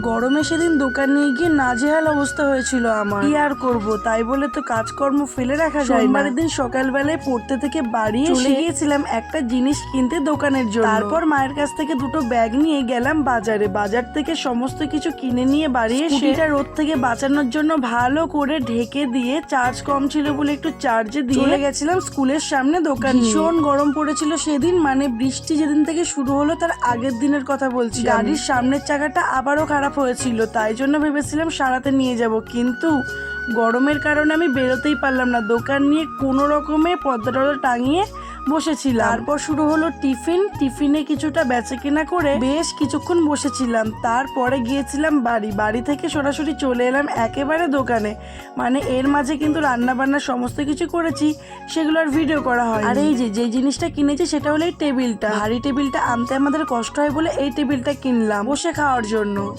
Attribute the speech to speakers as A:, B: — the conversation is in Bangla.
A: গরমে সেদিন দোকান নিয়ে গিয়ে নাজেহাল অবস্থা হয়েছিল আমার। কি আর করব তাই বলে তো কাজকর্ম ফেলে রাখা যায় না। সোমবারের দিন সকালবেলায় পড়তে থেকে বাড়ি চলে গিয়েছিলাম একটা জিনিস কিনতে দোকানের জন্য। তারপর মায়ের কাছ থেকে দুটো ব্যাগ নিয়ে গেলাম বাজারে। বাজার থেকে সমস্ত কিছু কিনে নিয়ে বাড়ি এসে সেটা রোদ থেকে বাঁচানোর জন্য ভালো করে ঢেকে দিয়ে চার্জ কম ছিল বলে একটু চার্জে দিয়ে চলে গেছিলাম স্কুলের সামনে দোকান। ভীষণ গরম পড়েছিল সেদিন মানে বৃষ্টি যেদিন থেকে শুরু হলো তার আগের দিনের কথা বলছি। গাড়ির সামনের চাকাটা আবারও খারাপ হয়েছিল, তাই জন্য ভেবেছিলাম সারাতে নিয়ে যাব। কিন্তু গরমের কারণে আমি বেরোতেই পারলাম না। দোকান নিয়ে কোনো রকমে পর্দা টর্দা টাঙিয়ে বসেছিলাম। তারপর শুরু হলো টিফিন। টিফিনে কিছুটা বেচে কেনা করে বেশ কিছুক্ষণ বসেছিলাম। তারপরে গিয়েছিলাম বাড়ি। বাড়ি থেকে সরাসরি চলে এলাম একেবারে দোকানে। মানে এর মাঝে কিন্তু রান্না বান্না সমস্ত কিছু করেছি, সেগুলো আর ভিডিও করা হয় আর এই যে যে জিনিসটা কিনেছি সেটা হলো এই টেবিলটা। ভারী টেবিলটা আনতে আমাদের কষ্ট হয় বলে এই টেবিলটা কিনলাম বসে খাওয়ার জন্য।